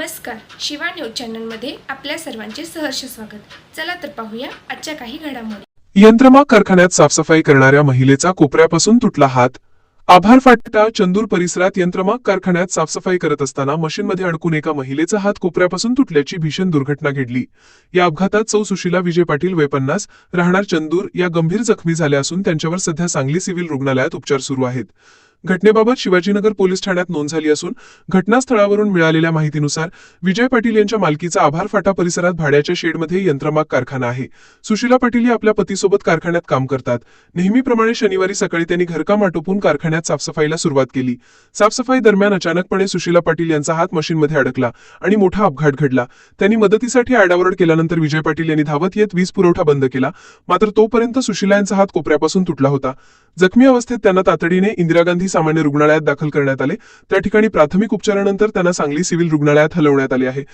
नमस्कार शिवा न्यूज चॅनलमध्ये आपल्या सर्वांचे सहर्ष स्वागत. चला तर पाहूया आजच्या काही घडामोडी. यंत्रमा कारखान्यात साफसफाई करणाऱ्या महिलेचा कोपऱ्यापासून तुटला हात. आभार फाटा चंदूर परिसरात यंत्रमाग कारखान्यात साफसफाई करत असताना मशीनमध्ये अडकून एका महिलेचा हात कोपऱ्यापासून तुटल्याची भीषण दुर्घटना घडली. या अपघातात चौ सुशिला विजय पाटील वय पन्नास राहणार चंदूर या गंभीर जखमी झाल्या असून त्यांच्यावर सध्या सांगली सिव्हिल रुग्णालयात उपचार सुरू आहेत. घटनेबाबत शिवाजीनगर पोलीस ठाण्यात नोंद झाली असून घटनास्थळावरून मिळालेल्या माहितीनुसार विजय पाटील यांच्या मालकीचा आभार फाटा परिसरात भाड्याच्या शेडमध्ये यंत्रमाग कारखाना आहे. सुशीला पाटील हे आपल्या पतीसोबत कारखान्यात काम करतात. नेहमीप्रमाणे शनिवारी सकाळी त्यांनी घरकाम आटोपून कारखान्यात साफसफाईला सुरुवात केली. साफसफाई दरम्यान अचानकपणे सुशीला पाटील यांचा हात मशीनमध्ये अडकला आणि मोठा अपघात घडला. त्यांनी मदतीसाठी आडावरड केल्यानंतर विजय पाटील यांनी धावत येत वीज पुरवठा बंद केला. मात्र तोपर्यंत सुशीला यांचा हात कोपऱ्यापासून तुटला होता. जखमी अवस्थेत त्यांना तातडीने इंदिरा गांधी सामान्य रुग्णालयात दाखल करण्यात आले. त्या ठिकाणी प्राथमिक उपचारानंतर त्यांना सांगली सिव्हिल रुग्णालयात हलवण्यात आले आहे.